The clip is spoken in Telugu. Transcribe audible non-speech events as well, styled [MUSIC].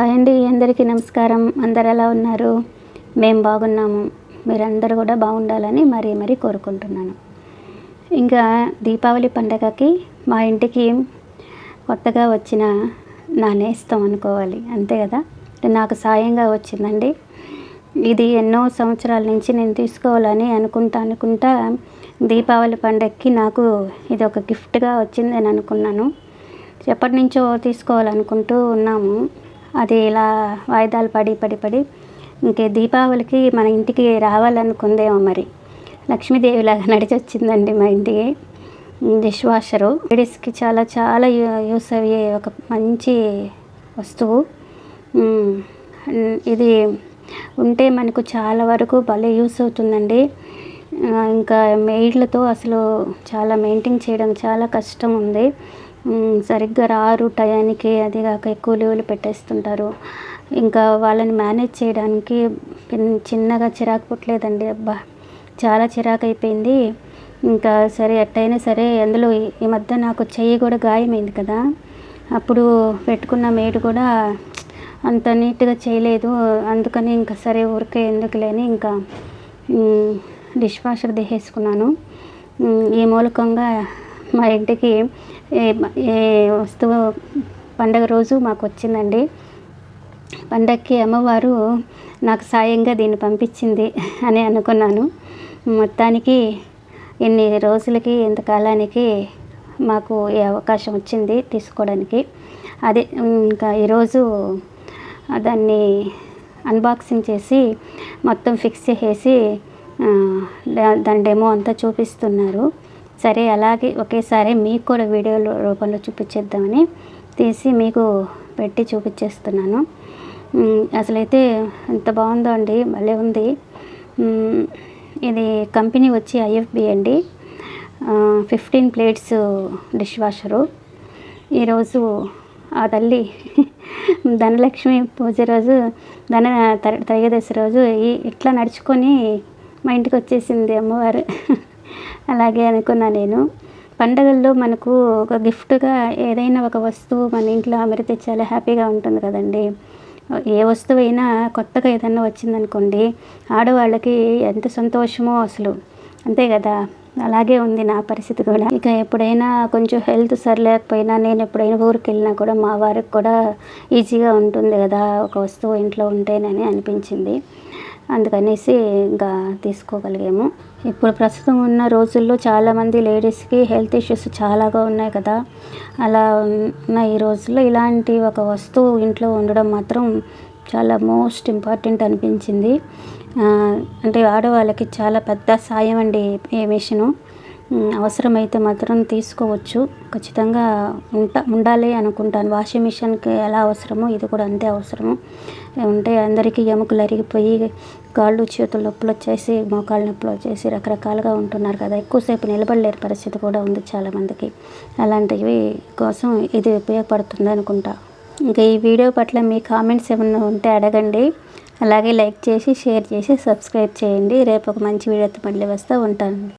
హాయ్ అండి అందరికీ నమస్కారం. అందరు ఎలా ఉన్నారు? మేము బాగున్నాము. మీరందరూ కూడా బాగుండాలని మరీ మరీ కోరుకుంటున్నాను. ఇంకా దీపావళి పండగకి మా ఇంటికి కొత్తగా వచ్చిన నా నేస్తం అనుకోవాలి. అంతే కదా? నాకు సాయంగా వచ్చిందండి. ఇది ఎన్నో సంవత్సరాల నుంచి నేను తీసుకోవాలని అనుకుంటా అనుకుంటా దీపావళి పండగకి నాకు ఇది ఒక గిఫ్ట్గా వచ్చిందని అనుకున్నాను. ఎప్పటి నుంచో తీసుకోవాలనుకుంటూ ఉన్నాము. అది ఇలా వాయిదాలు పడి పడి పడి. ఇంకే దీపావళికి మన ఇంటికి రావాలనుకుందేమో మరి. లక్ష్మీదేవిలాగా [LAUGHS] నడిచి వచ్చిందండి మా ఇంటికి. Dish washer. లేడీస్కి చాలా చాలా యూ- యూస్ అయ్యే ఒక మంచి వస్తువు. ఇది ఉంటే మనకు చాలా వరకు భలే యూస్ అవుతుందండి. ఇంకా మెయిడ్లతో అసలు చాలా మెయింటైన్ చేయడం చాలా కష్టం ఉంది. సరిగ్గా రారు టయానికి అది కాక ఎక్కువ లీవులు పెట్టేస్తుంటారు. ఇంకా వాళ్ళని మేనేజ్ చేయడానికి పిన్- చిన్నగా చిరాకు పుట్టలేదండి. అబ్బా చాలా చిరాకు అయిపోయింది. ఇంకా సరే ఎట్టయినా సరే అందులో ఈ- మధ్య నాకు చెయ్యి కూడా గాయమైంది కదా. అప్పుడు పెట్టుకున్న మేడ్ కూడా అంత నీట్గా చేయలేదు. అందుకని ఇంకా సరే ఊరికే ఎందుకులేని ఇంకా డిష్ వాషర్ తీసేసుకున్నాను. ఈ మూలకంగా మా ఇంటికి ఏ వస్తువు పండగ రోజు మాకు వచ్చిందండి. పండక్కి అమ్మవారు నాకు సాయంగా దీన్ని పంపించింది అని అనుకున్నాను. మొత్తానికి ఇన్ని రోజులకి ఇంతకాలానికి మాకు ఈ అవకాశం వచ్చింది తీసుకోవడానికి. అదే ఇంకా ఈరోజు దాన్ని అన్బాక్సింగ్ చేసి మొత్తం ఫిక్స్ చేసేసి దాని డెమో అంతా చూపిస్తున్నారు. సరే అలాగే ఒకేసారి మీకు కూడా వీడియో రూపంలో చూపించేద్దామని తీసి మీకు పెట్టి చూపించేస్తున్నాను. అసలైతే ఎంత బాగుందో అండి భలే ఉంది. ఇది కంపెనీ వచ్చి ఐఎఫ్బి అండి. Fifteen plates dish washer. ఈరోజు ఆ తల్లి [LAUGHS] ధనలక్ష్మి పూజ రోజు ధన త్రయోదశి రోజు ఇట్లా నడుచుకొని మా ఇంటికి వచ్చేసింది అమ్మవారు. [LAUGHS] అలాగే అనుకున్నా నేను. పండగల్లో మనకు ఒక గిఫ్ట్గా ఏదైనా ఒక వస్తువు మన ఇంట్లో అమరితే చాలా హ్యాపీగా ఉంటుంది కదండి. ఏ వస్తువు అయినా కొత్తగా ఏదైనా వచ్చిందనుకోండి ఆడవాళ్ళకి ఎంత సంతోషమో అసలు. అంతే కదా. అలాగే ఉంది నా పరిస్థితి కూడా. ఇక ఎప్పుడైనా కొంచెం హెల్త్ సరిలేకపోయినా నేను ఎప్పుడైనా ఊరికి వెళ్ళినా కూడా మా వారికి కూడా ఈజీగా ఉంటుంది కదా ఒక వస్తువు ఇంట్లో ఉంటేనని అనిపించింది. అందుకనేసి ఇంకా తీసుకోగలిగాము. ఇప్పుడు ప్రస్తుతం ఉన్న రోజుల్లో చాలామంది లేడీస్కి హెల్త్ ఇష్యూస్ చాలాగా ఉన్నాయి కదా. అలా ఉన్న ఈ రోజుల్లో ఇలాంటి ఒక వస్తువు ఇంట్లో ఉండడం మాత్రం చాలా మోస్ట్ ఇంపార్టెంట్ అనిపించింది. అంటే ఆడవాళ్ళకి చాలా పెద్ద సాయం అండి ఈ మిషను. అవసరమైతే మాత్రం తీసుకోవచ్చు. ఖచ్చితంగా ఉంట ఉండాలి అనుకుంటాను. వాషింగ్ మిషన్కి ఎలా అవసరమో ఇది కూడా అంతే అవసరము. ఉంటే అందరికీ ఎముకలు అరిగిపోయి కాళ్ళు చేతులు నొప్పులు వచ్చేసి మోకాళ్ళ నొప్పులు వచ్చేసి రకరకాలుగా ఉంటున్నారు కదా. ఎక్కువసేపు నిలబడలేని పరిస్థితి కూడా ఉంది చాలామందికి అలాంటివి కోసం ఇది ఉపయోగపడుతుంది అనుకుంటా. ఇంకా ఈ వీడియో పట్ల మీ కామెంట్స్ ఏమైనా ఉంటే అడగండి. అలాగే లైక్ చేసి షేర్ చేసి సబ్స్క్రైబ్ చేయండి. రేపు ఒక మంచి వీడియోతో మళ్ళీ వస్తూ ఉంటాను.